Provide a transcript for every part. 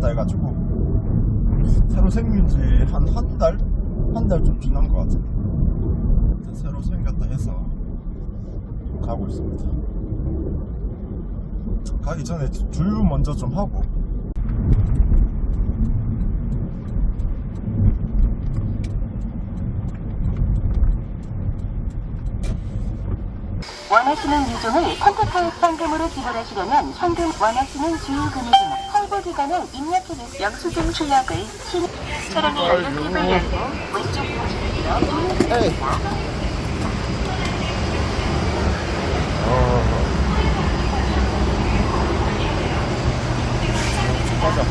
생겼다 해가지고 새로 생긴 지 한 한 달? 한 달 좀 지난 것 같은데 새로 생겼다 해서 가고 있습니다. 가기 전에 주유 먼저 좀 하고 원하시는 유종을 선택하여 현금으로 지불하시려면 현금 원하시는 주유 금액이나 기간을 입력해주세요. 영수증 출력을 신 차량의 연료팁을 열고 왼쪽 보시기로 입력합니다. 가자.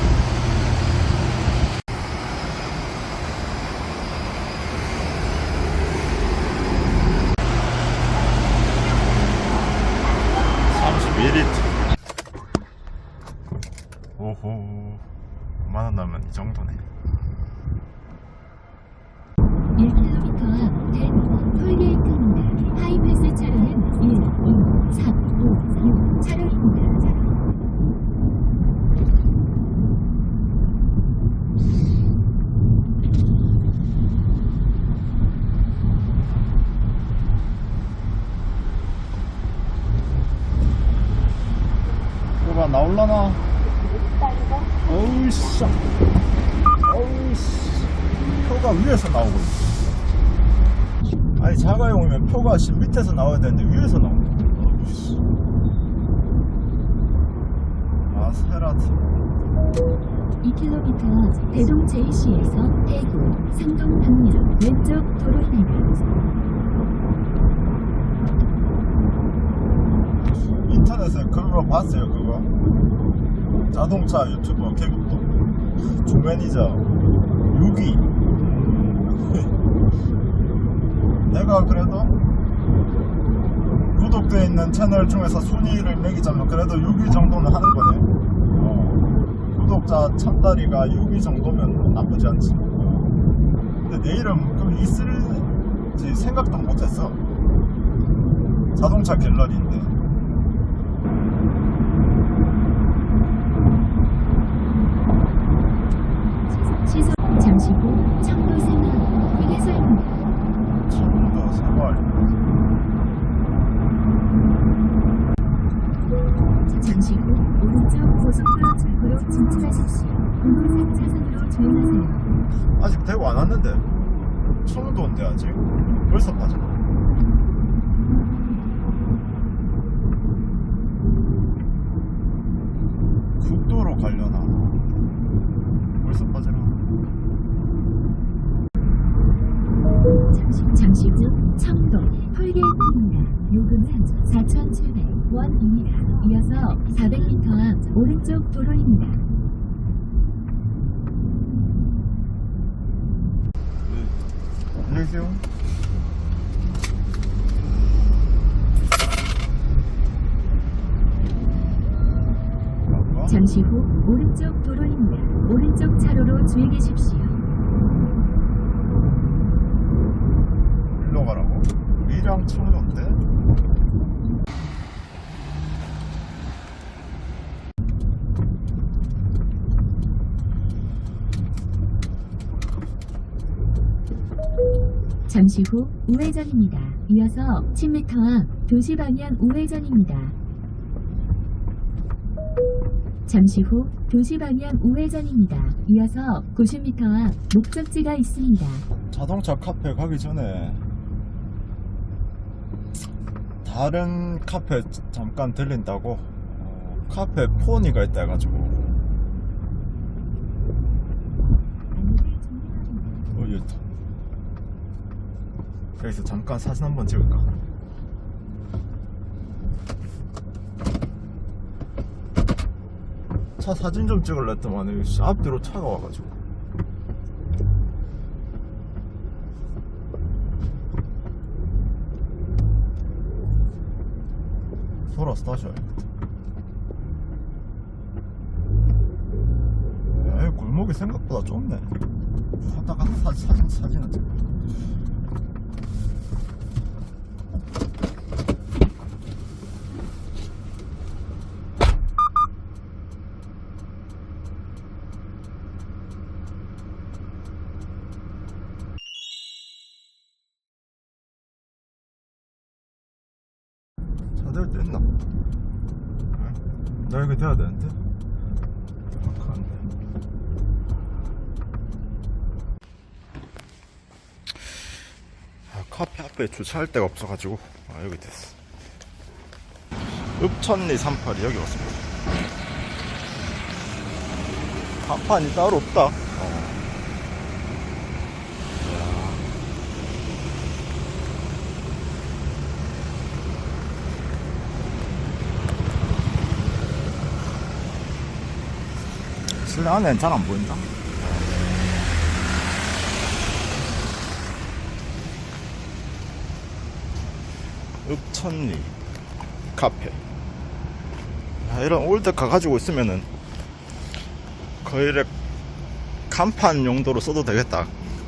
오호 5만원 나면 이 정도네 1km 앞 대구 톨게이트입니다. 하이패스 차로는 1, 2, 3, 5, 6 차로입니다. 뭐가 나올라나? 어우 씨. 어우 씨. 표가 위에서 나오고 있어. 아니 자가용이면 표가 씨 밑에서 나와야 되는데 위에서 나오네. 어우씨. 마세라티 2km 앞 대동 JC에서 대구 상동 방면 왼쪽 도로입니다. 인터넷에 그거 봤어요 그거 자동차 유튜버 개국도 주매니저. 6위 내가 그래도 구독되어 있는 채널 중에서 순위를 매기자면 그래도 6위 정도는 하는 거네. 어, 구독자 천다리가 6위 정도면 나쁘지 않지. 어. 근데 내 이름 거기 있을지 생각도 못했어. 자동차 갤러리인데 시속 잠시 후 청도 생활 휴게소입니다. 청도 생활 후 오른쪽 고속도로 출구로 진출하십시오. 분홍색 차선으로 주행하세요. 아직 대구 안 왔는데 청도인데 아직 벌써 빠져 요금은 4,700원입니다. 이어서 400m 앞 오른쪽 도로입니다. 안녕하세요. 잠시 후 오른쪽 도로입니다. 오른쪽 차로로 주행하십시오. 일로 가라고? 1랑 1 0 잠시 후 우회전입니다. 이어서 10m 앞 도시 방향 우회전입니다. 잠시 후 도시 방향 우회전입니다. 이어서 90m 앞 목적지가 있습니다. 자동차 카페 가기 전에 다른 카페 잠깐 들린다고 어, 카페 포니가 있다 해가지고 어, 여기서 잠깐 사진 한번 찍을까? 차 사진 좀 찍을래 했더만 여기 씨 앞뒤로 차가 와가지고. 돌아서 다시 와야겠다. 야, 여기 골목이 생각보다 좁네. 하다가 사, 사진, 사진을 찍어 다될 때 있나? 돼야 되는데? 카페 앞에 주차할 데가 없어가지고. 아 여기 됐어. 읍천리 38이 여기 왔습니다. 간판이 따로 없다 어. 실내 안에는 잘 안 보인다. 읍천리. 카페. 아, 이런 올드카 가지고 있으면은 거의 이래 간판 용도로 써도 되겠다.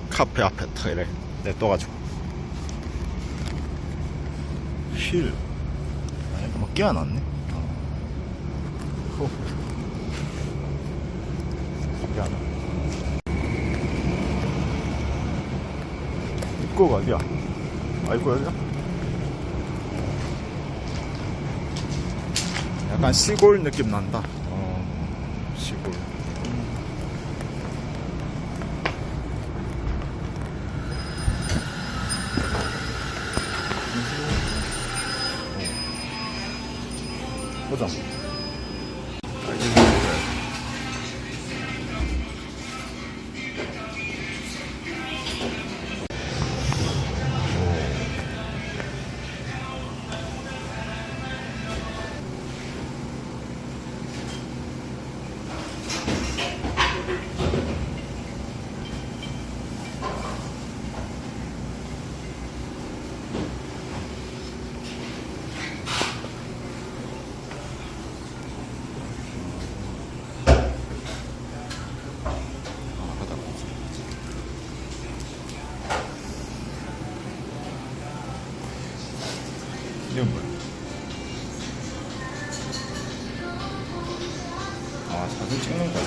카페 앞에 탁 이래 냅둬가지고. 휠. 아, 이거 뭐 끼워놨네? 어. 호. 신기하다 입구가 어디야? 아 입구 여기야? 약간 시골 느낌 난다. 어, 시골. 보자. 사진 찍는 거야.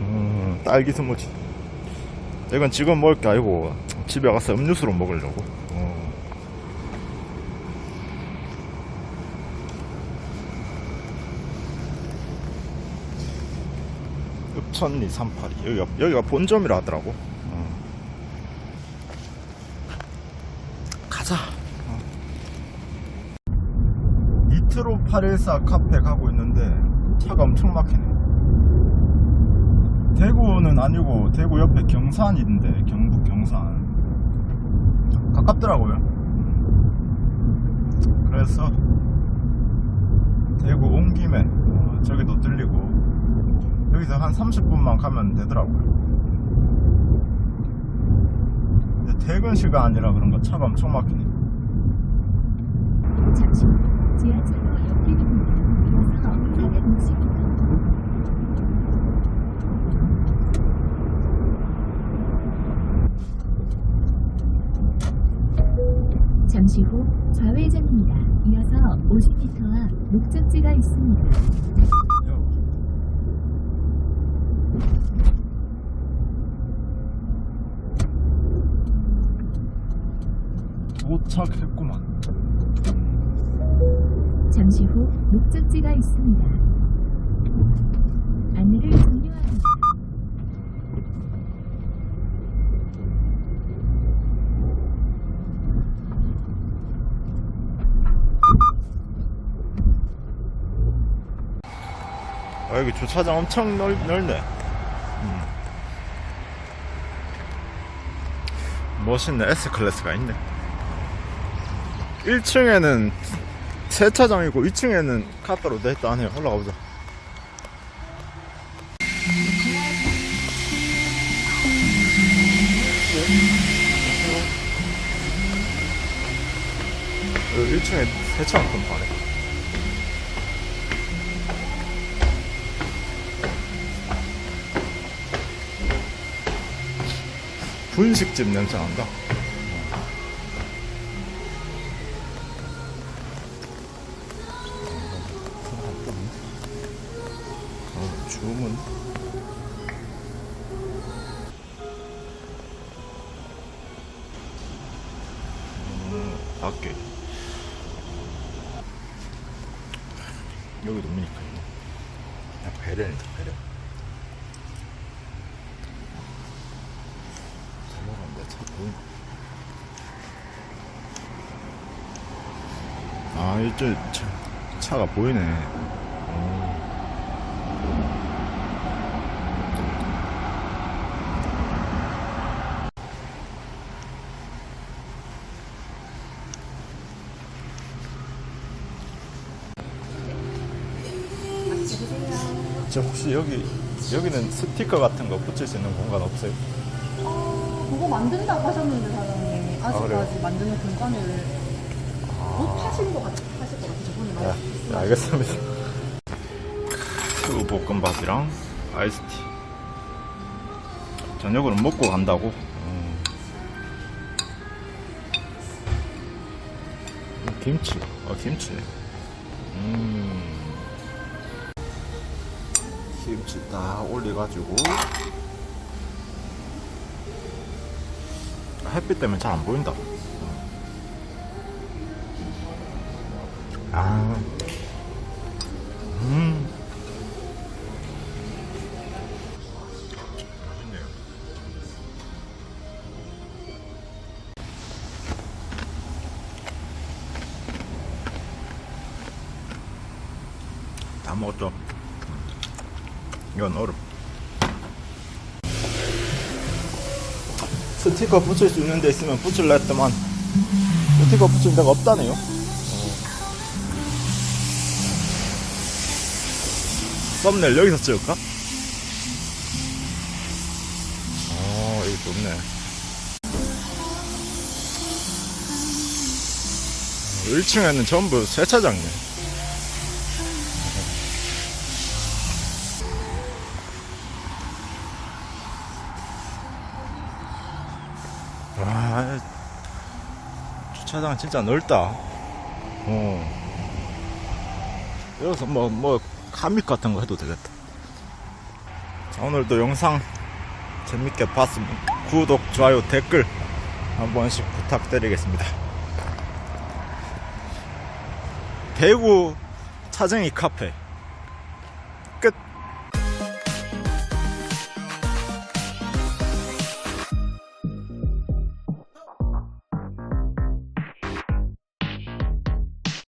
음, 딸기 스무디. 이건 지금 먹을 게 아니고 집에 가서 음료수로 먹으려고. 어. 읍천리 382 여기가 여기가 본점이라 하더라고. 어. 가자. 니트로 814 카페 가고 있는데 차가 엄청 막히네. 대구는 아니고 대구 옆에 경산인데 경북 경산 가깝더라고요. 그래서 대구 온 김에 어, 저기도 들리고 여기서 한 30분만 가면 되더라고요. 퇴근 시간이라 그런가 차가 엄청 막히네. 잠시 후 지하철로 옆길입니다. 이어서 450m 잠시 후 좌회전입니다. 이어서 50m 앞 목적지가 있습니다. 도착했구만. 잠시 후 목적지가 있습니다. 안내를 종료합니다. 아, 여기 주차장 엄청 넓, 넓네. 음. 멋있네. S클래스가 있네. 1층에는 세차장이고 2층에는 카타로 돼 있다 하네요. 올라가 보자. 여기 1층에 세차장 파네. 분식집 냄새 난다. 주문. 음. 갈게. 여기 도미니카. 야, 베렌이다, 베렌. 잘 먹었는데 차 보인다. 아, 이쪽 차, 차가 보이네. 어. 저 혹시 여기 여기는 스티커 같은 거 붙일 수 있는 공간 없어요? 그거 만든다고 하셨는데 사장님 아? 아직까지 만드는 공간을 못 파신 것 같아 파실 것 같아 저번에 네, 말씀 네, 알겠습니다. 그 볶음밥이랑 아이스티. 저녁으로 먹고 간다고? 음. 김치. 어, 김치네. 음. 김치 딱 올려가지고. 햇빛 때문에 잘 안 보인다. 아. 음. 다 먹었죠? 이건 얼음. 스티커 붙일 수 있는 데 있으면 붙일라 했더만 스티커 붙일 데가 없다네요. 썸네일 여기서 찍을까? 어, 여기 좋네. 1층에는 전부 세차장이네. 와, 주차장 진짜 넓다. 어. 여기서 뭐, 뭐, 카믹 같은 거 해도 되겠다. 자, 오늘도 영상 재밌게 봤으면 구독, 좋아요, 댓글 한 번씩 부탁드리겠습니다. 대구 차정이 카페.